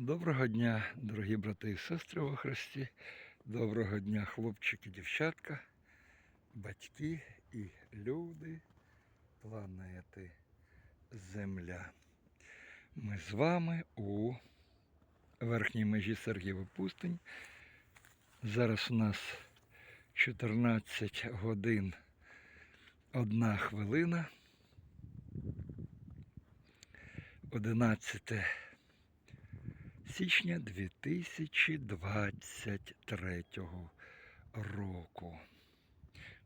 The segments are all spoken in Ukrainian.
Доброго дня, дорогі брати і сестри во Христі. Доброго дня, хлопчики, дівчатка, батьки і люди планети Земля. Ми з вами у верхній межі Сергієва пустинь. Зараз у нас 14 годин 1 хвилина. 11 січня 2023 року.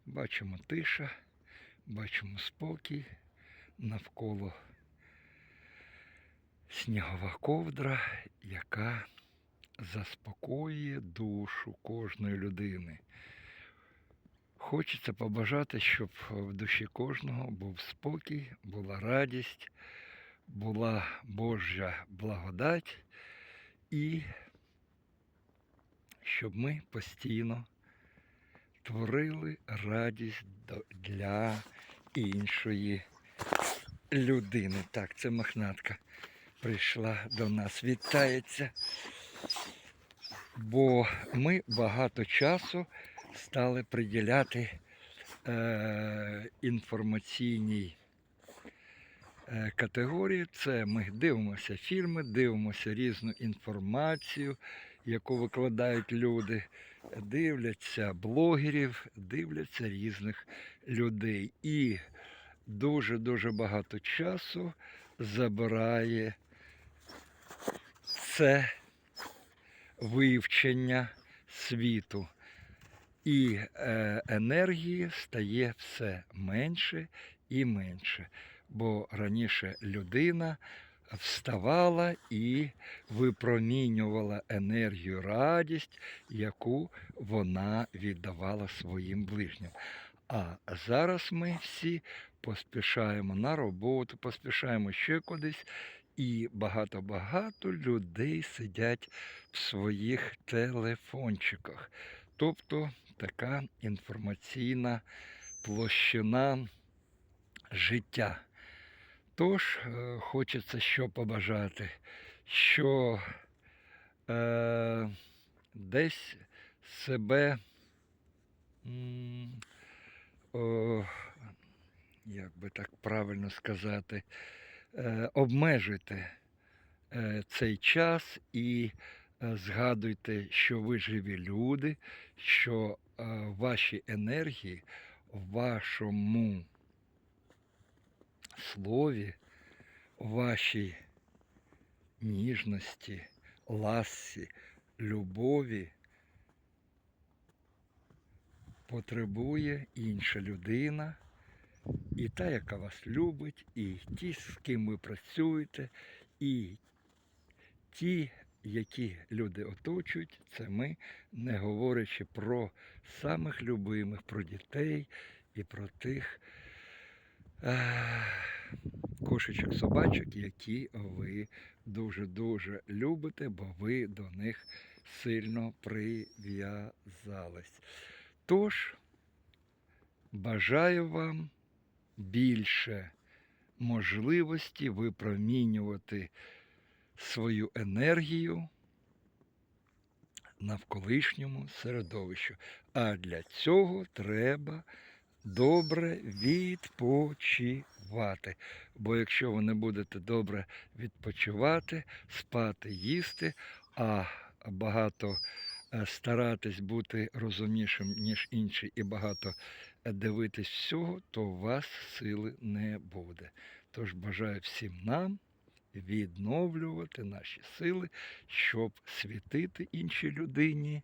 Бачимо тиша, бачимо спокій, навколо снігова ковдра, яка заспокоює душу кожної людини. Хочеться побажати, щоб в душі кожного був спокій, була радість, була Божа благодать і щоб ми постійно творили радість для іншої людини. Так, це мохнатка прийшла до нас, вітається. Бо ми багато часу стали приділяти е, інформаційній категорії. Це ми дивимося фільми, дивимося різну інформацію, яку викладають люди, дивляться блогерів, дивляться різних людей. І дуже-дуже багато часу забирає це вивчення світу. І е, енергії стає все менше і менше. Бо раніше людина вставала і випромінювала енергію, радість, яку вона віддавала своїм ближнім. А зараз ми всі поспішаємо на роботу, поспішаємо ще кудись, і багато-багато людей сидять в своїх телефончиках. Тобто така інформаційна площина життя. Тож е, хочеться що побажати, що е, десь себе, о, як би так правильно сказати, е, обмежуйте е, цей час і е, згадуйте, що ви живі люди, що е, ваші енергії в вашому слові, у вашій ніжності, ласці, любові потребує інша людина, і та, яка вас любить, і ті, з ким ви працюєте, і ті, які люди оточують, це ми, не говорячи про самих любимих, про дітей і про тих кошечок, собачок, які ви дуже-дуже любите, бо ви до них сильно прив'язались. Тож, бажаю вам більше можливості випромінювати свою енергію навколишньому середовищу. А для цього треба добре відпочивати. Бо якщо ви не будете добре відпочивати, спати, їсти, а багато е, старатись бути розумнішим, ніж інші, і багато е, дивитись всього, то у вас сили не буде. Тож бажаю всім нам відновлювати наші сили, щоб світити іншій людині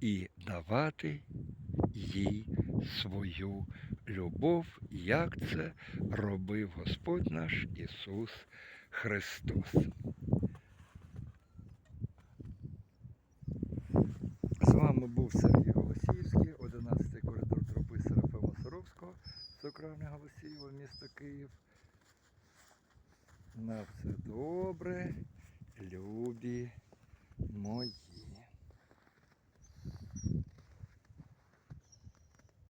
і давати їй свою любов, як це робив Господь наш Ісус Христос. З вами був Сергій Голосіївський, 11 коридор тропи Серафима Саровського, Сокравне Голосіїво, місто Київ. На все добре,